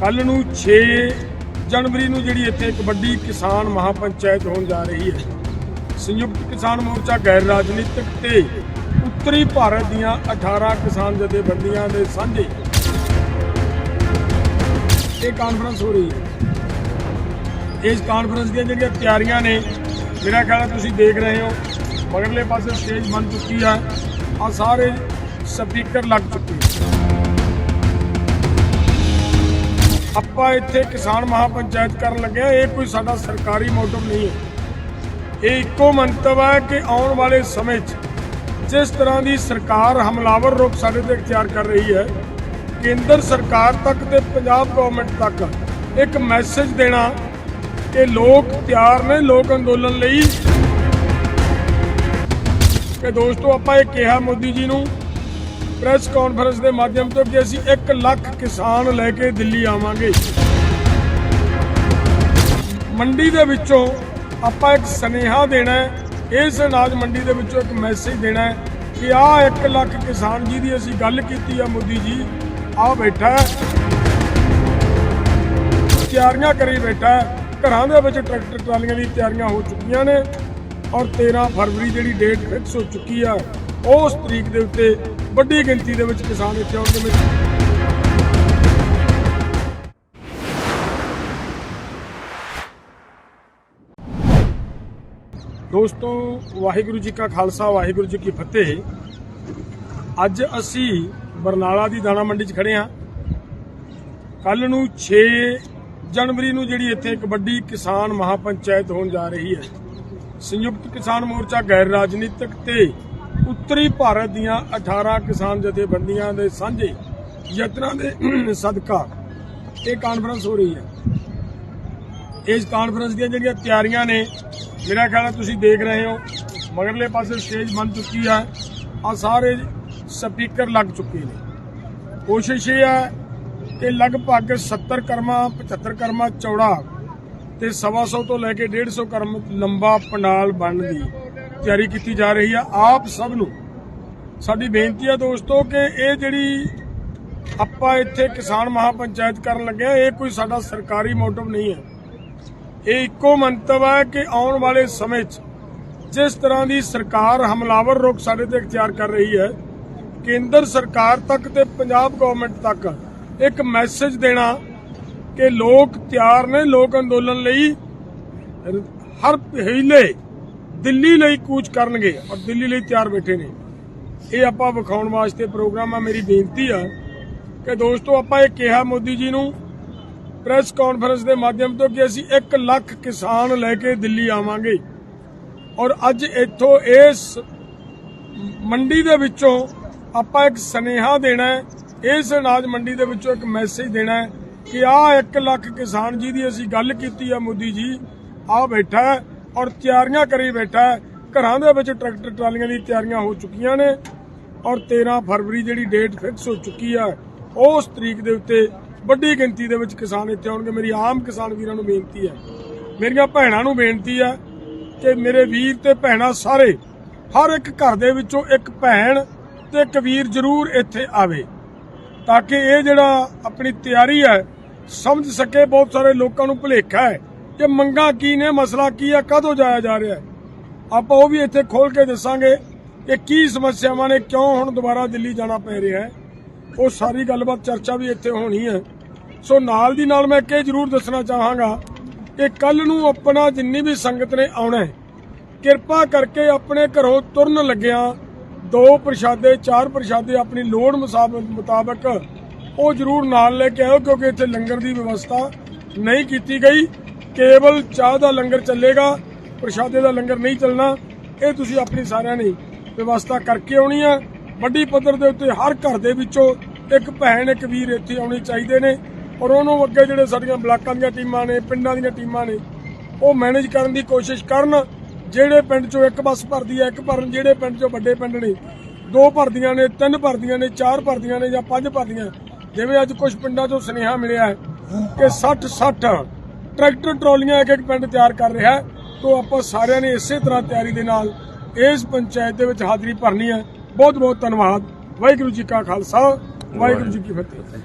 ਕੱਲ ਨੂੰ 6 ਜਨਵਰੀ ਨੂੰ ਜਿਹੜੀ ਇੱਥੇ ਕਬੱਡੀ ਵੱਡੀ ਕਿਸਾਨ ਮਹਾਪੰਚਾਇਤ ਹੋਣ ਜਾ ਰਹੀ ਹੈ। ਸੰਯੁਕਤ ਕਿਸਾਨ ਮੋਰਚਾ ਗੈਰ ਰਾਜਨੀਤਿਕ ਤੇ ਉੱਤਰੀ ਭਾਰਤ ਦੀਆਂ 18 ਕਿਸਾਨ ਜਥੇਬੰਦੀਆਂ ਦੇ ਸਾਂਝੇ। ਇਹ ਕਾਨਫਰੰਸ ਹੋ ਰਹੀ ਹੈ। ਇਸ ਕਾਨਫਰੰਸ ਦੀਆਂ ਜਿਹੜੀਆਂ ਤਿਆਰੀਆਂ ਨੇ, ਮੇਰਾ ਖਿਆਲ ਹੈ ਤੁਸੀਂ ਦੇਖ ਰਹੇ ਹੋ। ਮਗਰਲੇ ਪਾਸੇ ਸਟੇਜ ਬਣ ਚੁੱਕੀ ਆ। ਆ ਸਾਰੇ ਸਪੀਕਰ ਲੱਗ ਚੁੱਕੇ ਆਪਾਂ ਇੱਥੇ ਕਿਸਾਨ ਮਹਾਪੰਚਾਇਤ ਕਰਨ ਲੱਗੇ ਹਾਂ। ਇਹ ਕੋਈ ਸਾਡਾ ਸਰਕਾਰੀ ਮੋਟਿਵ ਨਹੀਂ ਹੈ। ਇਹ ਇੱਕੋ ਮੰਤਵ ਹੈ ਕਿ ਆਉਣ ਵਾਲੇ ਸਮੇਂ 'ਚ ਜਿਸ ਤਰ੍ਹਾਂ ਦੀ ਸਰਕਾਰ ਹਮਲਾਵਰ ਰੁਖ ਸਾਡੇ ਤੇ ਇਖਤਿਆਰ ਕਰ ਰਹੀ ਹੈ, ਕੇਂਦਰ ਸਰਕਾਰ ਤੱਕ ਤੇ ਪੰਜਾਬ ਗਵਰਨਮੈਂਟ ਤੱਕ ਇੱਕ ਮੈਸੇਜ ਦੇਣਾ ਕਿ ਲੋਕ ਤਿਆਰ ਨੇ, ਲੋਕ ਅੰਦੋਲਨ ਲਈ। ਕਿ ਦੋਸਤੋ, ਆਪਾਂ ਇਹ ਕਿਹਾ ਮੋਦੀ ਜੀ ਨੂੰ ਪ੍ਰੈਸ ਕਾਨਫਰੰਸ ਦੇ ਮਾਧਿਅਮ ਤੋਂ ਕਿ ਅਸੀਂ 1 ਲੱਖ ਕਿਸਾਨ ਲੈ ਕੇ ਦਿੱਲੀ ਆਵਾਂਗੇ। ਮੰਡੀ ਦੇ ਵਿੱਚੋਂ ਆਪਾਂ ਇੱਕ ਸਨੇਹਾ ਦੇਣਾ ਹੈ। ਇਸ ਅਨਾਜ ਮੰਡੀ ਦੇ ਵਿੱਚੋਂ ਇੱਕ ਮੈਸੇਜ ਦੇਣਾ ਹੈ ਕਿ ਆਹ 1 ਲੱਖ ਕਿਸਾਨ ਜਿਹਦੀ ਅਸੀਂ ਗੱਲ ਕੀਤੀ ਆ ਮੋਦੀ ਜੀ। ਆ ਬੈਠਾ ਹੈ। ਤਿਆਰੀਆਂ ਕਰੀ ਬੈਠਾ ਹੈ। ਘਰਾਂ ਦੇ ਵਿੱਚ ਟਰੈਕਟਰ ਟਰਾਲੀਆਂ ਦੀ ਤਿਆਰੀਆਂ ਹੋ ਚੁੱਕੀਆਂ ਨੇ। ਔਰ 13 ਫਰਵਰੀ ਜਿਹੜੀ ਡੇਟ ਫਿਕਸ ਹੋ ਚੁੱਕੀ ਆ, ਉਸ ਤਰੀਕ ਦੇ ਉੱਤੇ ਵੱਡੀ ਗਿਣਤੀ ਦੇ ਵਿੱਚ ਕਿਸਾਨ ਇੱਥੇ ਆਉਣਗੇ ਮੇਰੇ ਦੋਸਤੋ, ਵਾਹਿਗੁਰੂ ਜੀ ਕਾ ਖਾਲਸਾ, ਵਾਹਿਗੁਰੂ ਜੀ ਕੀ ਫਤਿਹ। ਅੱਜ ਅਸੀਂ ਬਰਨਾਲਾ ਦੀ ਦਾਣਾ ਮੰਡੀ 'ਚ ਖੜੇ ਹਾਂ। ਕੱਲ ਨੂੰ 6 ਜਨਵਰੀ ਨੂੰ ਜਿਹੜੀ ਇੱਥੇ ਇੱਕ ਵੱਡੀ ਕਿਸਾਨ ਮਹਾਪੰਚਾਇਤ ਹੋਣ ਜਾ ਰਹੀ ਹੈ। ਸੰਯੁਕਤ ਕਿਸਾਨ ਮੋਰਚਾ ਗੈਰ ਰਾਜਨੀਤਿਕ ਤੇ ਉੱਤਰੀ ਭਾਰਤ ਦੀਆਂ 18 ਕਿਸਾਨ ਜਥੇਬੰਦੀਆਂ ਦੇ ਸਾਂਝੇ ਯਤਨਾਂ ਦੇ ਸਦਕਾ ਇਹ ਕਾਨਫਰੰਸ ਹੋ ਰਹੀ ਹੈ। ਇਸ ਕਾਨਫਰੰਸ ਦੀਆਂ ਜਿਹੜੀਆਂ ਤਿਆਰੀਆਂ ਨੇ, ਮੇਰਾ ਖਿਆਲ ਹੈ ਤੁਸੀਂ ਦੇਖ ਰਹੇ ਹੋ, ਮਗਰਲੇ ਪਾਸੇ ਸਟੇਜ ਬਣ ਚੁੱਕੀ ਹੈ। ਆ ਸਾਰੇ ਸਪੀਕਰ ਲੱਗ ਚੁੱਕੇ ਨੇ। ਕੋਸ਼ਿਸ਼ ਇਹ ਹੈ ਕਿ ਲਗਭਗ 70 ਕਰਮਾ 75 ਕਰਮਾ ਚੌੜਾ ਤੇ ਸਵਾ ਸੌ ਤੋਂ ਲੈ ਕੇ 150 ਕਰਮ ਲੰਬਾ ਪੰਡਾਲ ਬਣਨ ਦੀ ਤਿਆਰੀ ਕੀਤੀ ਜਾ ਰਹੀ ਆ। ਆਪ ਸਭ ਨੂੰ ਸਾਡੀ ਬੇਨਤੀ ਆ ਦੋਸਤੋ ਕਿ ਇਹ ਜਿਹੜੀ ਆਪਾਂ ਇੱਥੇ ਕਿਸਾਨ ਮਹਾਪੰਚਾਇਤ ਕਰਨ ਲੱਗਿਆ ਇਹ ਕੋਈ ਸਾਡਾ ਸਰਕਾਰੀ ਮੋਟਿਵ ਨਹੀਂ ਹੈ। ਇਹ ਇੱਕੋ ਮੰਤਵ ਹੈ ਕਿ ਆਉਣ ਵਾਲੇ ਸਮੇਂ 'ਚ ਜਿਸ ਤਰ੍ਹਾਂ ਦੀ ਸਰਕਾਰ ਹਮਲਾਵਰ ਰੁਖ ਸਾਡੇ ਤੇ ਇਖਤਿਆਰ ਕਰ ਰਹੀ ਹੈ, ਕੇਂਦਰ ਸਰਕਾਰ ਤੱਕ ਤੇ ਪੰਜਾਬ ਗਵਰਨਮੈਂਟ ਤੱਕ ਇੱਕ ਮੈਸੇਜ ਦੇਣਾ ਕਿ ਲੋਕ ਤਿਆਰ ਨੇ, ਲੋਕ ਅੰਦੋਲਨ ਲਈ। ਹਰ ਹੀਲੇ ਦਿੱਲੀ ਲਈ ਕੂਚ ਕਰਨਗੇ ਔਰ ਦਿੱਲੀ ਲਈ ਤਿਆਰ ਬੈਠੇ ਨੇ। ਇਹ ਆਪਾਂ ਵਿਖਾਉਣ ਵਾਸਤੇ ਪ੍ਰੋਗਰਾਮ ਆ, ਮੇਰੀ ਬੇਨਤੀ ਆ ਕਿ ਦੋਸਤੋ, ਆਪਾਂ ਇਹ ਕਿਹਾ ਮੋਦੀ ਜੀ ਨੂੰ ਪ੍ਰੈਸ ਕਾਨਫਰੰਸ ਦੇ ਮਾਧਿਅਮ ਤੋਂ ਕਿ ਅਸੀਂ 1 ਲੱਖ ਕਿਸਾਨ ਲੈ ਕੇ ਦਿੱਲੀ ਆਵਾਂਗੇ। ਔਰ ਅੱਜ ਇੱਥੋਂ ਇਸ ਮੰਡੀ ਦੇ ਵਿੱਚੋਂ ਆਪਾਂ ਇੱਕ ਸਨੇਹਾ ਦੇਣਾ ਹੈ, ਇਸ ਅਨਾਜ ਮੰਡੀ ਦੇ ਵਿੱਚੋਂ ਇੱਕ ਮੈਸੇਜ ਦੇਣਾ ਹੈ ਕਿ ਆਹ 1 ਲੱਖ ਕਿਸਾਨ ਜਿਹਦੀ ਅਸੀਂ ਗੱਲ ਕੀਤੀ ਆ ਮੋਦੀ ਜੀ ਆ ਬੈਠਾ ਔਰ ਤਿਆਰੀਆਂ ਕਰੀ ਬੈਠਾ ਘਰਾਂ ਦੇ ਵਿੱਚ ਟਰੈਕਟਰ ਟਰਾਲੀਆਂ ਦੀ ਤਿਆਰੀਆਂ ਹੋ ਚੁੱਕੀਆਂ ਨੇ ਔਰ 13 ਫਰਵਰੀ ਜਿਹੜੀ ਡੇਟ ਫਿਕਸ ਹੋ ਚੁੱਕੀ ਆ ਉਸ ਤਰੀਕ ਦੇ ਉੱਤੇ ਵੱਡੀ ਗਿਣਤੀ ਦੇ ਵਿੱਚ ਕਿਸਾਨ ਇੱਥੇ ਆਉਣਗੇ। ਮੇਰੀ ਆਮ ਕਿਸਾਨ ਵੀਰਾਂ ਨੂੰ ਬੇਨਤੀ ਹੈ, ਮੇਰੀਆਂ ਭੈਣਾਂ ਨੂੰ ਬੇਨਤੀ ਹੈ ਕਿ ਮੇਰੇ ਵੀਰ ਤੇ ਭੈਣਾਂ ਸਾਰੇ, ਹਰ ਇੱਕ ਘਰ ਦੇ ਵਿੱਚੋਂ ਇੱਕ ਭੈਣ ਤੇ ਇੱਕ ਵੀਰ ਜ਼ਰੂਰ ਇੱਥੇ ਆਵੇ, ਤਾਂ ਕਿ ਇਹ ਜਿਹੜਾ ਆਪਣੀ ਤਿਆਰੀ ਹੈ, ਸਮਝ ਸਕੇ, ਬਹੁਤ ਸਾਰੇ ਲੋਕਾਂ ਨੂੰ ਭੁਲੇਖਾ ਹੈ। ਕਿ ਮੰਗਾ ਕੀ ਨੇ, ਮਸਲਾ ਕੀ ਹੈ, ਕਦੋਂ ਜਾਇਆ ਜਾ ਰਿਹਾ ਆਪਾਂ ਉਹ ਵੀ ਇੱਥੇ ਖੋਲ ਕੇ ਦੱਸਾਂਗੇ ਕਿ ਕੀ ਸਮੱਸਿਆਵਾਂ ਨੇ, ਕਿਉਂ ਹੁਣ ਦੁਬਾਰਾ ਦਿੱਲੀ ਜਾਣਾ ਪੈ ਰਿਹਾ ਹੈ। ਉਹ ਸਾਰੀ ਗੱਲਬਾਤ, ਚਰਚਾ ਵੀ ਇੱਥੇ ਹੋਣੀ ਹੈ। ਸੋ ਨਾਲ ਦੀ ਨਾਲ ਮੈਂ ਇਹ ਜ਼ਰੂਰ ਦੱਸਣਾ ਚਾਹਾਂਗਾ ਕਿ ਕੱਲ ਨੂੰ ਆਪਣਾ ਜਿੰਨੀ ਵੀ ਸੰਗਤ ਨੇ ਆਉਣਾ ਹੈ, ਕਿਰਪਾ ਕਰਕੇ ਆਪਣੇ ਘਰੋਂ ਤੁਰਨ ਲੱਗਿਆਂ ਦੋ ਪ੍ਰਸ਼ਾਦੇ, ਚਾਰ ਪ੍ਰਸ਼ਾਦੇ ਆਪਣੀ ਲੋੜ ਮੁਸਾਬ- ਮੁਤਾਬਕ ਉਹ ਜ਼ਰੂਰ ਨਾਲ ਲੈ ਕੇ ਆਇਓ, ਕਿਉਂਕਿ ਇੱਥੇ ਲੰਗਰ ਦੀ ਵਿਵਸਥਾ ਨਹੀਂ ਕੀਤੀ ਗਈ। ਕੇਵਲ ਚਾਹ ਦਾ ਲੰਗਰ ਚੱਲੇਗਾ, ਪ੍ਰਸ਼ਾਦੇ ਦਾ ਲੰਗਰ ਨਹੀਂ ਚੱਲਣਾ, ਇਹ ਤੁਸੀਂ ਆਪਣੀ ਸਾਰਿਆਂ ਨੇ ਵਿਵਸਥਾ ਕਰਕੇ ਆਉਣੀ ਆ। ਵੱਡੀ ਪੱਧਰ ਦੇ ਉੱਤੇ ਹਰ ਘਰ ਦੇ ਵਿੱਚੋਂ ਇੱਕ ਭੈਣ, ਇੱਕ ਵੀਰ ਇੱਥੇ ਆਉਣੇ ਚਾਹੀਦੇ ਨੇ। ਔਰ ਉਹਨੂੰ ਅੱਗੇ ਜਿਹੜੇ ਸਾਡੀਆਂ ਬਲਾਕਾਂ ਦੀਆਂ ਟੀਮਾਂ ਨੇ, ਪਿੰਡਾਂ ਦੀਆਂ ਟੀਮਾਂ ਨੇ, ਉਹ ਮੈਨੇਜ ਕਰਨ ਦੀ ਕੋਸ਼ਿਸ਼ ਕਰਨ। ਜਿਹੜੇ ਪਿੰਡ ਚੋਂ ਇੱਕ ਬੱਸ ਭਰਦੀ ਹੈ ਇੱਕ ਭਰਨ, ਜਿਹੜੇ ਪਿੰਡ ਚੋਂ ਵੱਡੇ ਪਿੰਡ ਨੇ, ਦੋ ਭਰਦੀਆਂ ਨੇ, ਤਿੰਨ ਭਰਦੀਆਂ ਨੇ, ਚਾਰ ਭਰਦੀਆਂ ਨੇ ਜਾਂ ਪੰਜ ਭਰਦੀਆਂ। ਜਿਵੇਂ ਅੱਜ ਕੁਝ ਪਿੰਡਾਂ ਚੋਂ ਸੁਨੇਹਾ ਮਿਲਿਆ ਹੈ ਕਿ 60 60 ਟਰੈਕਟਰ ਟਰਾਲੀਆਂ ਇੱਕ ਇੱਕ ਪਿੰਡ ਤਿਆਰ ਕਰ ਰਿਹਾ ਹੈ। ਤੋਂ ਆਪਾਂ ਸਾਰਿਆਂ ਨੇ ਇਸੇ ਤਰ੍ਹਾਂ ਤਿਆਰੀ ਦੇ ਨਾਲ ਇਸ ਪੰਚਾਇਤ ਦੇ ਵਿੱਚ ਹਾਜ਼ਰੀ ਭਰਨੀ ਹੈ। ਬਹੁਤ ਬਹੁਤ ਧੰਨਵਾਦ। ਵਾਹਿਗੁਰੂ ਜੀ ਕਾ ਖਾਲਸਾ, ਵਾਹਿਗੁਰੂ ਜੀ ਕੀ ਫਤਿਹ।